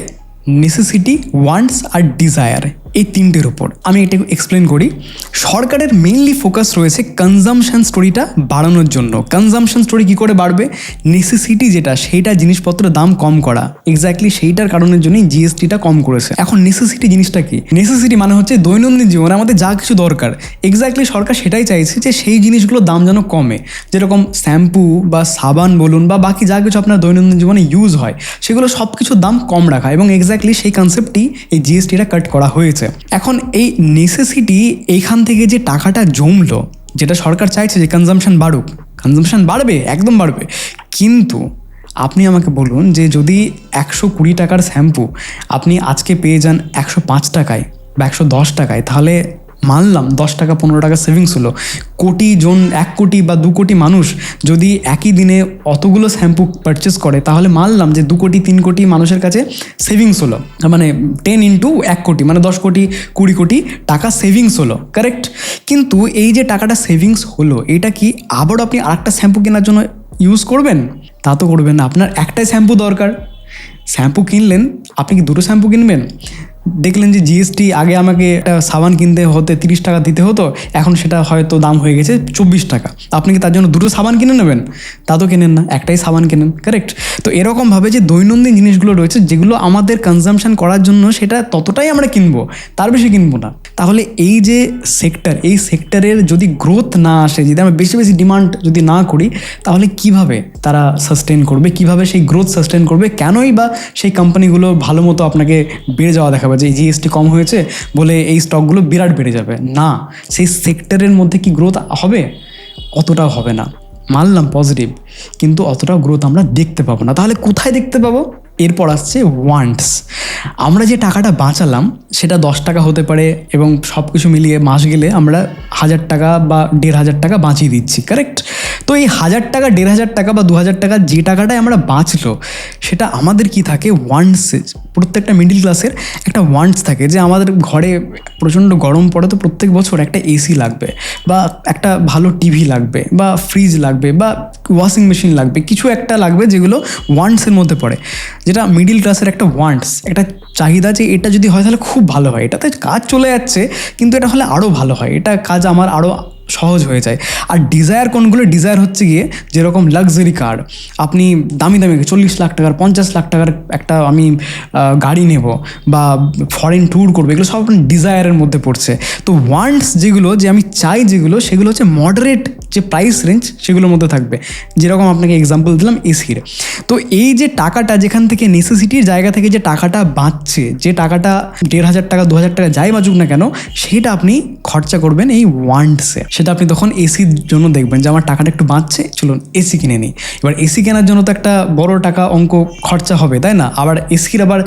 নেসেসিটি ওয়ান্টস আর ডিজায়ার এই তিনটের ওপর আমি এটা এক্সপ্লেন করি। সরকারের মেইনলি ফোকাস রয়েছে কনজামশন স্টোরিটা বাড়ানোর জন্য। কনজামশন স্টোরি কী করে বাড়বে? নেসেসিটি যেটা, সেইটা জিনিসপত্রের দাম কম করা। এক্স্যাক্টলি সেইটার কারণের জন্যই জিএসটিটা কম করেছে। এখন নেসেসিটি জিনিসটা কি? নেসেসিটি মানে হচ্ছে দৈনন্দিন জীবনে আমাদের যা কিছু দরকার। এক্স্যাক্টলি সরকার সেটাই চাইছে যে সেই জিনিসগুলোর দাম যেন কমে। যেরকম শ্যাম্পু বা সাবান বলুন বা বাকি যা কিছু আপনার দৈনন্দিন জীবনে ইউজ হয়, সেগুলো সব কিছুর দাম কম রাখা। এবং এক্স্যাক্টলি সেই কনসেপ্টই এই জিএসটিটা কাট করা হয়েছে। এখন এই নেসেসিটি এইখান থেকে যে টাকাটা জমলো, যেটা সরকার চাইছে যে কনজামশন বাড়ুক কনজামশন বাড়বে, একদম বাড়বে। কিন্তু আপনি আমাকে বলুন যে যদি একশো কুড়ি টাকার শ্যাম্পু আপনি আজকে পেয়ে যান একশো পাঁচ টাকায় বা একশো দশ টাকায়, তাহলে মানলাম, দশ টাকা, পনেরো টাকা সেভিংস হলো। কোটি জন, এক কোটি বা দু কোটি মানুষ যদি একই দিনে অতগুলো শ্যাম্পু পারচেস করে, তাহলে মানলাম যে দু কোটি, তিন কোটি মানুষের কাছে সেভিংস হলো। মানে টেন ইন্টু এক কোটি মানে দশ কোটি, কুড়ি কোটি টাকা সেভিংস হলো কারেক্ট কিন্তু এই যে টাকাটা সেভিংস হলো, এটা কি আবারও আপনি আরেকটা শ্যাম্পু কেনার জন্য ইউজ করবেন? তা তো করবেন না, আপনার একটাই শ্যাম্পু দরকার। শ্যাম্পু কিনলেন, আপনি কি দুটো শ্যাম্পু কিনবেন? দেখলেন যে জিএসটি আগে আমাকে একটা সাবান কিনতে হতে তিরিশ টাকা দিতে হতো, এখন সেটা হয়তো দাম হয়ে গেছে চব্বিশ টাকা। আপনি কি তার জন্য দুটো সাবান কিনে নেবেন? তা তো কেনেন না, একটাই সাবান কেনেন কারেক্ট তো এরকমভাবে যে দৈনন্দিন জিনিসগুলো রয়েছে, যেগুলো আমাদের কনজামশন করার জন্য সেটা ততটাই আমরা কিনবো, তার বেশি কিনবো না। তাহলে এই যে সেক্টর এই সেক্টরের যদি গ্রোথ না আসে, যদি আমরা বেশি বেশি ডিমান্ড যদি না করি, তাহলে কীভাবে তারা সাস্টেন করবে? কীভাবে সেই গ্রোথ সাস্টেন করবে? কেনই বা সেই কোম্পানিগুলো ভালো মতো আপনাকে বেড়ে যাওয়া দেখাবে? যে জিএসটি কম হয়েছে বলে এই স্টকগুলো বিরাট বেড়ে যাবে। না, সেই সেক্টরের মধ্যে কি গ্রোথ হবে? অতটাও হবে না। মানলাম পজিটিভ কিন্তু অতটাও গ্রোথ আমরা দেখতে পাবো না। তাহলে কোথায় দেখতে পাবো? এরপর আসছে ওয়ান্টস আমরা যে টাকাটা বাঁচালাম, সেটা দশ টাকা হতে পারে এবং সব কিছু মিলিয়ে মাস গেলে আমরা হাজার টাকা বা দেড় হাজার টাকা বাঁচিয়ে দিচ্ছি কারেক্ট তো এই হাজার টাকা, দেড় হাজার টাকা বা দু হাজার টাকা যে টাকাটাই আমরা বাঁচলো, সেটা আমাদের কি থাকে? ওয়ান্টসে প্রত্যেকটা মিডিল ক্লাসের একটা ওয়ান্টস থাকে যে আমাদের ঘরে প্রচণ্ড গরম পড়ে তো প্রত্যেক বছর একটা এসি লাগবে বা একটা ভালো টিভি লাগবে বা ফ্রিজ লাগবে বা ওয়াশিং মেশিন লাগবে, কিছু একটা লাগবে যেগুলো ওয়ান্টসের মধ্যে পড়ে। যেটা মিডিল ক্লাসের একটা ওয়ান্টস একটা চাহিদা যে এটা যদি হয় তাহলে খুব ভালো হয়। এটাতে কাজ চলে যাচ্ছে, কিন্তু এটা হলে আরও ভালো হয়। এটা কাজ আমার আরও সহজ হয়ে যায়। আর ডিজায়ার কোনগুলো? ডিজায়ার হচ্ছে গিয়ে যেরকম লাক্সারি কার আপনি দামি দামি চল্লিশ লাখ টাকার, পঞ্চাশ লাখ টাকার একটা আমি গাড়ি নেব বা ফরেন ট্যুর করব, এগুলো সব ডিজায়ারের মধ্যে পড়ছে। তো ওয়ান্টস যেগুলো, যে আমি চাই যেগুলো, সেগুলো হচ্ছে মডারেট যে প্রাইস রেঞ্জ সেগুলোর মধ্যে থাকবে। যেরকম আপনাকে এক্সাম্পল দিলাম এসির তো এই যে টাকাটা, যেখান থেকে নেসেসিটির জায়গা থেকে যে টাকাটা বাঁচছে, যে টাকাটা দেড় হাজার টাকা, দু হাজার টাকা যাই বাঁচুক না কেন, সেটা আপনি খরচা করবেন এই ওয়ান্টসে সেটা আপনি তখন এসির জন্য দেখবেন যে আমার টাকাটা একটু বাঁচছে, চলুন এসি কিনে নিই। এবার এসি কেনার জন্য তো একটা বড় টাকা অঙ্ক খরচা হবে, তাই না? আবার এসির আবার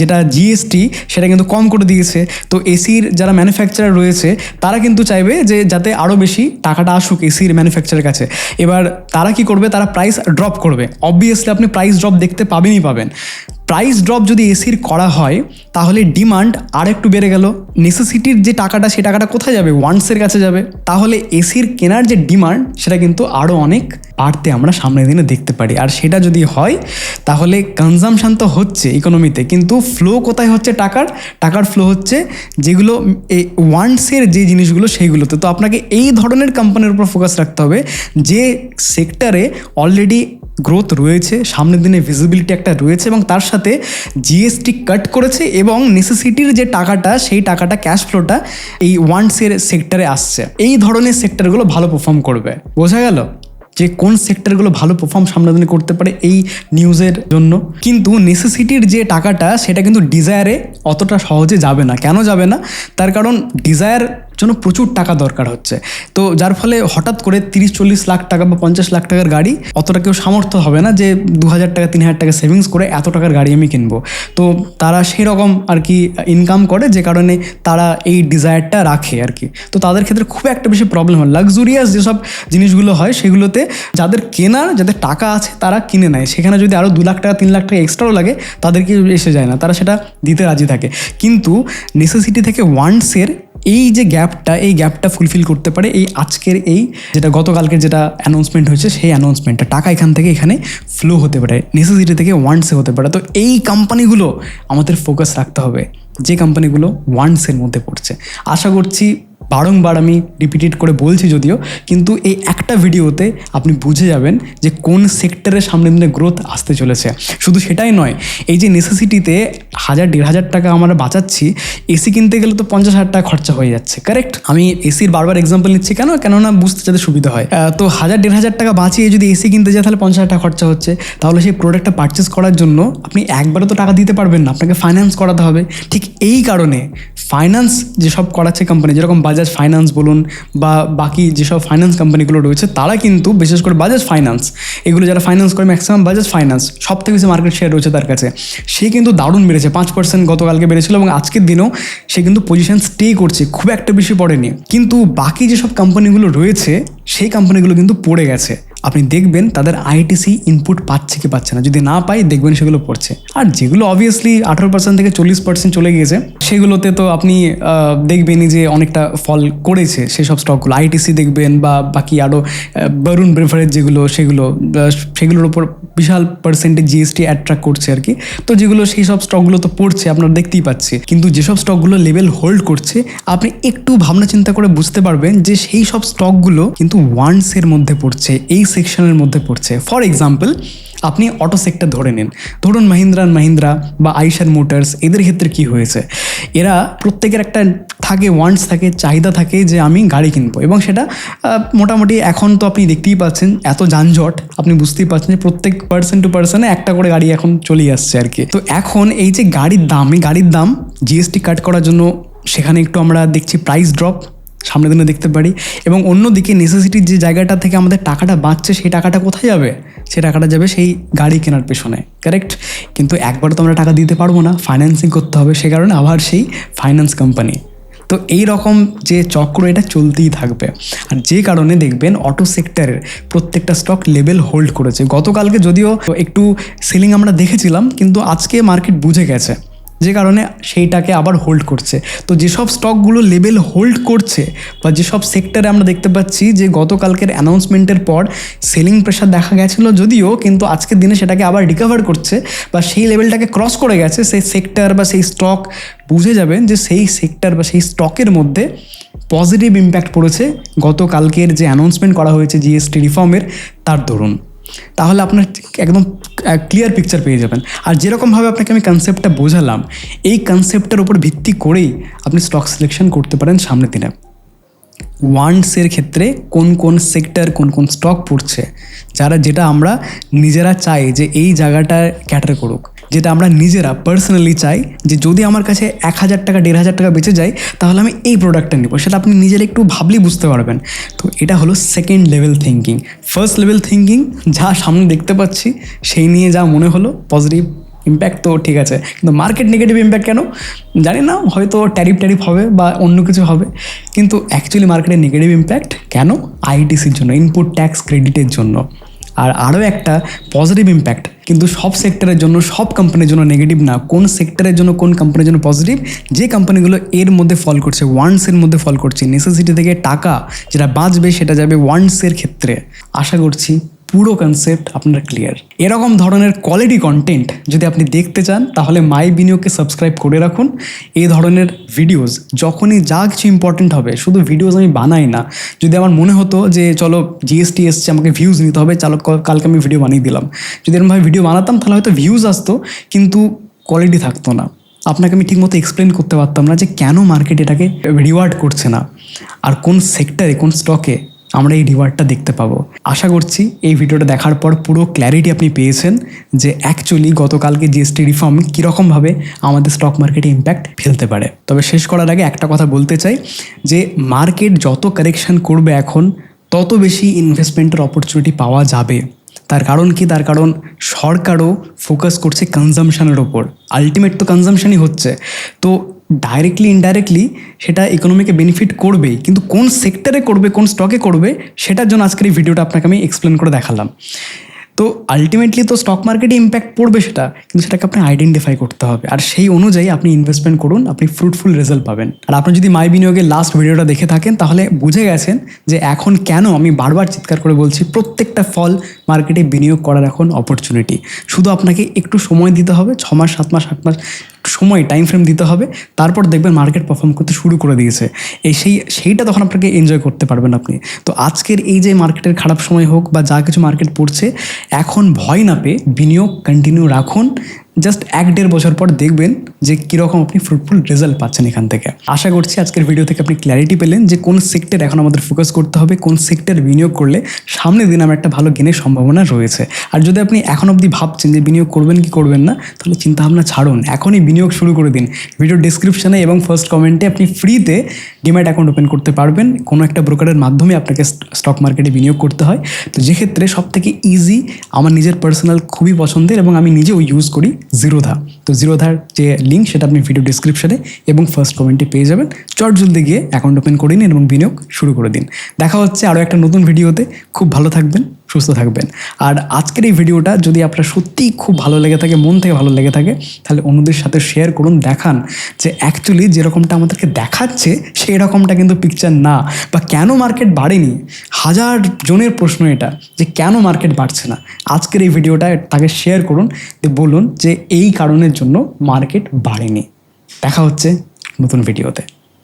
যেটা জিএসটি সেটা কিন্তু কম করে দিয়েছে। তো এসির যারা ম্যানুফ্যাকচারার রয়েছে, তারা কিন্তু চাইবে যে যাতে আরও বেশি টাকাটা আসুক এসির ম্যানুফ্যাকচারের কাছে। এবার তারা কি করবে? তারা প্রাইস ড্রপ করবে। অবভিয়াসলি আপনি প্রাইস ড্রপ দেখতে পাবেনই পাবেন। প্রাইস ড্রপ যদি এসির করা হয়, তাহলে ডিমান্ড আর একটু বেড়ে গেল। নেসেসিটির যে টাকাটা, সে টাকাটা কোথায় যাবে? ওয়ান্টসের কাছে যাবে। তাহলে এসির কেনার যে ডিমান্ড সেটা কিন্তু আরও অনেক বাড়তে আমরা সামনের দিনে দেখতে পারি। আর সেটা যদি হয়, তাহলে কনজামশান তো হচ্ছে ইকোনমিতে কিন্তু ফ্লো কোথায় হচ্ছে টাকার? টাকার ফ্লো হচ্ছে যেগুলো এই ওয়ান্টসের যে জিনিসগুলো, সেইগুলোতে। তো আপনাকে এই ধরনের কোম্পানির উপর ফোকাস রাখতে হবে, যে সেক্টরে অলরেডি গ্রোথ রয়েছে, সামনের দিনে ভিজিবিলিটি একটা রয়েছে এবং তার সাথে জিএসটি কাট করেছে এবং নেসেসিটির যে টাকাটা, সেই টাকাটা ক্যাশ ফ্লোটা এই ওয়ান্টসের সেক্টরে আসছে। এই ধরনের সেক্টরগুলো ভালো পারফর্ম করবে। বোঝা গেল? যে কোন সেক্টরগুলো ভালো পারফর্ম সামনের দিনে করতে পারে এই নিউজের জন্য। কিন্তু নেসেসিটির যে টাকাটা, সেটা কিন্তু ডিজায়ারে অতটা সহজে যাবে না। কেন যাবে না? তার কারণ ডিজায়ার জন্য প্রচুর টাকা দরকার হচ্ছে। তো যার ফলে হঠাৎ করে তিরিশ, চল্লিশ লাখ টাকা বা পঞ্চাশ লাখ টাকার গাড়ি অতটা কেউ সামর্থ্য হবে না যে দু হাজার টাকা তিন হাজার টাকা সেভিংস করে এত টাকার গাড়ি আমি কিনবো। তো তারা সেই রকম আর কি ইনকাম করে যে কারণে তারা এই ডিজায়ারটা রাখে আর কি। তো তাদের ক্ষেত্রে খুব একটা বেশি প্রবলেম হয় লাক্সুরিয়াস যেসব জিনিসগুলো হয় সেগুলোতে যাদের কেনার, যাদের টাকা আছে তারা কিনে নেয়। সেখানে যদি আরও দু লাখ টাকা, তিন লাখ টাকা এক্সট্রাও লাগে, তাদেরকে এসে যায় না। তারা সেটা দিতে রাজি থাকে। কিন্তু নেসেসিটি থেকে ওয়ান্টসের এই যে গ্যাপটা, এই গ্যাপটা ফুলফিল করতে পারে এই আজকের এই যেটা গতকালকের যেটা অ্যানাউন্সমেন্ট হয়েছে, সেই অ্যানাউন্সমেন্টটা টাকা এখান থেকে এখানে ফ্লো হতে পারে নেসেসিটি থেকে ওয়ান্টসে হতে পারে। তো এই কোম্পানিগুলো আমাদের ফোকাস রাখতে হবে, যে কোম্পানিগুলো ওয়ান্টসের মধ্যে পড়ছে। আশা করছি বারংবার আমি রিপিটেড করে বলছি যদিও, কিন্তু এই একটা ভিডিওতে আপনি বুঝে যাবেন যে কোন সেক্টরের সামনে দিনে গ্রোথ আসতে চলেছে। শুধু সেটাই নয়, এই যে নেসেসিটিতে হাজার, দেড় হাজার টাকা আমরা বাঁচাচ্ছি এসি কিনতে গেলে তো পঞ্চাশ হাজার টাকা খরচা হয়ে যাচ্ছে কারেক্ট আমি এসির বারবার এক্সাম্পল নিচ্ছি, কেন কেননা বুঝতে যাতে সুবিধা হয়। তো হাজার, দেড় হাজার টাকা বাঁচিয়ে যদি এসি কিনতে যায়, তাহলে পঞ্চাশ হাজার টাকা খরচা হচ্ছে। তাহলে সেই প্রোডাক্টটা পারচেস করার জন্য আপনি একবারে তো টাকা দিতে পারবেন না, আপনাকে ফাইন্যান্স করাতে হবে। ঠিক এই কারণে ফাইন্যান্স যেসব করাচ্ছে কোম্পানি যেরকম বাজাজ বাজাজ ফাইন্যান্স বলুন বা বাকি যেসব ফাইন্যান্স কোম্পানিগুলো রয়েছে, তারা কিন্তু বিশেষ করে বাজাজ ফাইন্যান্স এগুলো যারা ফাইন্যান্স করে ম্যাক্সিমাম বাজাজ ফাইন্যান্স সব থেকে বেশি মার্কেট শেয়ার রয়েছে তার কাছে। সে কিন্তু দারুণ বেড়েছে, পাঁচ পার্সেন্ট গতকালকে বেড়েছিল এবং আজকের দিনেও সে কিন্তু পজিশন স্টে করছে, খুব একটা বেশি পড়েনি। কিন্তু বাকি যেসব কোম্পানিগুলো রয়েছে, সেই কোম্পানিগুলো কিন্তু পড়ে গেছে। আপনি দেখবেন তাদের আইটিসি ইনপুট পাচ্ছে কি পাচ্ছে না। যদি না পাই, দেখবেন সেগুলো পড়ছে। আর যেগুলো অবভিয়াসলি আঠারো পার্সেন্ট থেকে চল্লিশ পার্সেন্ট চলে গিয়েছে, সেগুলোতে তো আপনি দেখবেনই যে অনেকটা ফল করেছে সেসব স্টকগুলো আইটিসি দেখবেন বা বাকি আরও বরুণ ব্রেফারেজ যেগুলো, সেগুলো সেগুলোর ওপর বিশাল পার্সেন্টেজ জিএসটি অ্যাট্রাক্ট করছে আর কি। তো যেগুলো সেই সব স্টকগুলো তো পড়ছে, আপনার দেখতেই পাচ্ছি কিন্তু যেসব স্টকগুলো লেভেল হোল্ড করছে, আপনি একটু ভাবনা চিন্তা করে বুঝতে পারবেন যে সেই সব স্টকগুলো কিন্তু ওয়ান্সের মধ্যে পড়ছে। এই সেকশনের মধ্যে পড়ছে। ফর এক্সাম্পল আপনি অটো সেক্টর ধরে নিন। ধরুন মাহিন্দ্রা অ্যান্ড মাহিন্দ্রা বা আইশার মোটরস, এদের ক্ষেত্রে কি হয়েছে? এরা প্রত্যেকের একটা থাকে ওয়ান্টস থাকে, চাহিদা থাকে যে আমি গাড়ি কিনবো। এবং সেটা মোটামুটি এখন তো আপনি দেখতেই পাচ্ছেন, এত যানজট, আপনি বুঝতেই পারছেন যে প্রত্যেক পার্সন টু পার্সনে একটা করে গাড়ি এখন চলেই আসছে আর কি। তো এখন এই যে গাড়ির দাম, এই গাড়ির দাম জিএসটি কাট করার জন্য সেখানে একটু আমরা দেখছি প্রাইস ড্রপ সামনের দিনে দেখতে পারি। এবং অন্যদিকে নেসেসিটির যে জায়গাটা থেকে আমাদের টাকাটা বাঁচছে, সেই টাকাটা কোথায় যাবে? সেই টাকাটা যাবে সেই গাড়ি কেনার পেছনে। কারেক্ট কিন্তু একবারে তো আমরা টাকা দিতে পারব না ফাইন্যান্সিং করতে হবে, সে কারণে আবার সেই ফাইন্যান্স কোম্পানি তো এই রকম যে চক্র, এটা চলতেই থাকবে। আর যে কারণে দেখবেন অটো সেক্টরের প্রত্যেকটা স্টক লেভেল হোল্ড করেছে। গতকালকে যদিও একটু সেলিং আমরা দেখেছিলাম, কিন্তু আজকে মার্কেট বুঝে গেছে। যে কারণে সেইটাকে আবার হোল্ড করছে। তো যেসব স্টকগুলো লেভেল হোল্ড করছে বা যেসব সেক্টরে আমরা দেখতে পাচ্ছি যে গতকালকের অ্যানাউন্সমেন্টের পর সেলিং প্রেশার দেখা গেছিল যদিও, কিন্তু আজকের দিনে সেটাকে আবার রিকভার করছে বা সেই লেভেলটাকে ক্রস করে গেছে, সেই সেক্টর বা সেই স্টক বুঝে যাবেন যে সেই সেক্টর বা সেই স্টকের মধ্যে পজিটিভ ইম্প্যাক্ট পড়েছে। গতকালকের যে অ্যানাউন্সমেন্ট করা হয়েছে জিএসটি রিফর্মের তার দরুন। তাহলে আপনার একদম ক্লিয়ার পিকচার পেয়ে যাবেন। আর যেরকমভাবে আপনাকে আমি কনসেপ্টটা বোঝালাম, এই কনসেপ্টের উপর ভিত্তি করেই আপনি স্টক সিলেকশন করতে পারেন সামনের দিনে। ওয়ান্ডসের ক্ষেত্রে কোন কোন সেক্টর কোন কোন স্টক পড়ছে, যারা যেটা আমরা নিজেরা চাই যে এই জায়গাটা ক্যাটার করুক, যেটা আমরা নিজেরা পার্সোনালি চাই যে যদি আমার কাছে এক হাজার টাকা, দেড় হাজার টাকা বেঁচে যায়, তাহলে আমি এই প্রোডাক্টটা নেব। সেটা আপনি নিজের একটু ভাবলেই বুঝতে পারবেন। তো এটা হলো second level thinking first level thinking যা সামনে দেখতে পাচ্ছি, সেই নিয়ে যা মনে হলো পজিটিভ ইম্প্যাক্ট তো ঠিক আছে, কিন্তু মার্কেট নেগেটিভ ইম্প্যাক্ট কেন? জানি না, হয়তো ট্যারিফ ট্যারিফ হবে বা অন্য কিছু হবে, কিন্তু অ্যাকচুয়ালি মার্কেটের নেগেটিভ ইম্প্যাক্ট কেন? আইটিসির জন্য ইনপুট ট্যাক্স ক্রেডিটের জন্য। আর আরও একটা পজিটিভ ইম্প্যাক্ট কিন্তু সব সেক্টরের জন্য, সব কোম্পানির জন্য নেগেটিভ না, কোন সেক্টরের জন্য, কোন কোম্পানির জন্য পজিটিভ যে কোম্পানিগুলো এর মধ্যে ফল করছে ওয়ান্সের মধ্যে ফল করছে নেসেসিটি থেকে টাকা যেটা বাঁচবে সেটা যাবে ওয়ান্সের ক্ষেত্রে। আশা করছি পুরো কনসেপ্ট আপনার ক্লিয়ার এরকম ধরনের কোয়ালিটি কন্টেন্ট যদি আপনি দেখতে চান, তাহলে মাই বিনিয়োগকে সাবস্ক্রাইব করে রাখুন। এই ধরনের ভিডিওস যখনই যা কিছু ইম্পর্টেন্ট হবে, শুধু ভিডিওস আমি বানাই না, যদি আমার মনে হতো যে, চলো জিএসটি এসছে, আমাকে ভিউজ নিতে হবে, চলো কালকে আমি ভিডিও বানিয়ে দিলাম। যদি এরকমভাবে ভিডিও বানাতাম, তাহলে হয়তো ভিউজ আসতো, কিন্তু কোয়ালিটি থাকতো না। আপনাকে আমি ঠিকমতো এক্সপ্লেন করতে পারতাম না যে কেন মার্কেট এটাকে রিওয়ার্ড করছে না। আর কোন সেক্টরে কোন স্টকে আমরা এই রিওয়ার্ডটা দেখতে পাবো। আশা করছি এই ভিডিওটা দেখার পর পুরো ক্ল্যারিটি আপনি পেয়েছেন যে অ্যাকচুয়ালি গতকালকে জিএসটি রিফর্ম কীরকমভাবে আমাদের স্টক মার্কেটে ইম্প্যাক্ট ফেলতে পারে। তবে শেষ করার আগে একটা কথা বলতে চাই যে মার্কেট যত কারেকশান করবে এখন, তত বেশি ইনভেস্টমেন্টের অপরচুনিটি পাওয়া যাবে। তার কারণ কি? তার কারণ সরকারও ফোকাস করছে কনজামশানের ওপর। আলটিমেট তো কনজামশানই হচ্ছে। তো ডাইরেক্টলি ইনডাইরেক্টলি সেটা ইকোনমিকে বেনিফিট করবেই কিন্তু কোন সেক্টরে করবে, কোন স্টকে করবে, সেটার জন্য আজকের এই ভিডিওটা আপনাকে আমি এক্সপ্লেন করে দেখালাম। তো আলটিমেটলি তো স্টক মার্কেটে ইম্প্যাক্ট পড়বে সেটা, কিন্তু সেটাকে আপনি আইডেন্টিফাই করতে হবে। আর সেই অনুযায়ী আপনি ইনভেস্টমেন্ট করুন, আপনি ফ্রুটফুল রেজাল্ট পাবেন। আর আপনি যদি মাই বিনিয়োগের লাস্ট ভিডিওটা দেখে থাকেন, তাহলে বুঝে গেছেন যে এখন কেন আমি বারবার চিৎকার করে বলছি, প্রত্যেকটা ফল মার্কেটে বিনিয়োগ করার এখন অপরচুনিটি শুধু আপনাকে একটু সময় দিতে হবে, ছ মাস, সাত মাস, আট মাস সময় টাইম ফ্রেম দিতে হবে। তারপর দেখবেন মার্কেট পারফর্ম করতে শুরু করে দিয়েছে। এই সেই, সেইটা তখন আপনাকে এনজয় করতে পারবেন আপনি। তো আজকের এই যে মার্কেটের খারাপ সময় হোক বা যা কিছু মার্কেট পড়ছে, এখন ভয় না পেয়ে বিনিয়োগ কন্টিনিউ রাখুন। জাস্ট এক দেড় বছর পর দেখবেন যে কীরকম আপনি ফ্রুটফুল রেজাল্ট পাচ্ছেন এখান থেকে। আশা করছি আজকের ভিডিও থেকে আপনি ক্ল্যারিটি পেলেন যে কোন সেক্টর এখন আমাদের ফোকাস করতে হবে, কোন সেক্টর বিনিয়োগ করলে সামনের দিন আমার একটা ভালো গেনের সম্ভাবনা রয়েছে। আর যদি আপনি এখন অবধি ভাবছেন যে বিনিয়োগ করবেন কি করবেন না, তাহলে চিন্তাভাবনা ছাড়ুন। এখনই বিনিয়োগ শুরু করে দিন। ভিডিও ডিসক্রিপশনে এবং ফার্স্ট কমেন্টে আপনি ফ্রিতে ডিম্যাট অ্যাকাউন্ট ওপেন করতে পারবেন। কোনো একটা ব্রোকারের মাধ্যমে আপনাকে স্টক মার্কেটে বিনিয়োগ করতে হয়। তো যেক্ষেত্রে সব থেকে ইজি আমার নিজের পার্সোনাল খুবই পছন্দের এবং আমি নিজেও ইউজ করি। জিরোধা। তো জিরোধার যে লিঙ্ক সেটা আপনি ভিডিও ডিসক্রিপশনে এবং ফার্স্ট কমেন্টে পেয়ে যাবেন। চট জলদি গিয়ে অ্যাকাউন্ট ওপেন করে নিন এবং বিনিয়োগ শুরু করে দিন। দেখা হচ্ছে আরও একটা নতুন ভিডিওতে খুব ভালো থাকবেন। সুস্থ থাকবেন। আর আজকের এই ভিডিওটা যদি আপনার সত্যিই খুব ভালো লেগে থাকে, মন থেকে ভালো লেগে থাকে, তাহলে অন্যদের সাথে শেয়ার করুন, দেখান যে অ্যাকচুয়ালি যেরকমটা আমাদেরকে দেখাচ্ছে সেই রকমটা কিন্তু পিকচার না। বা কেন মার্কেট বাড়েনি? হাজার জনের প্রশ্ন এটা, যে কেন মার্কেট বাড়ছে না? আজকের এই ভিডিওটা তাকে শেয়ার করুন বলুন যে এই কারণের জন্য মার্কেট বাড়েনি। দেখা হচ্ছে নতুন ভিডিওতে।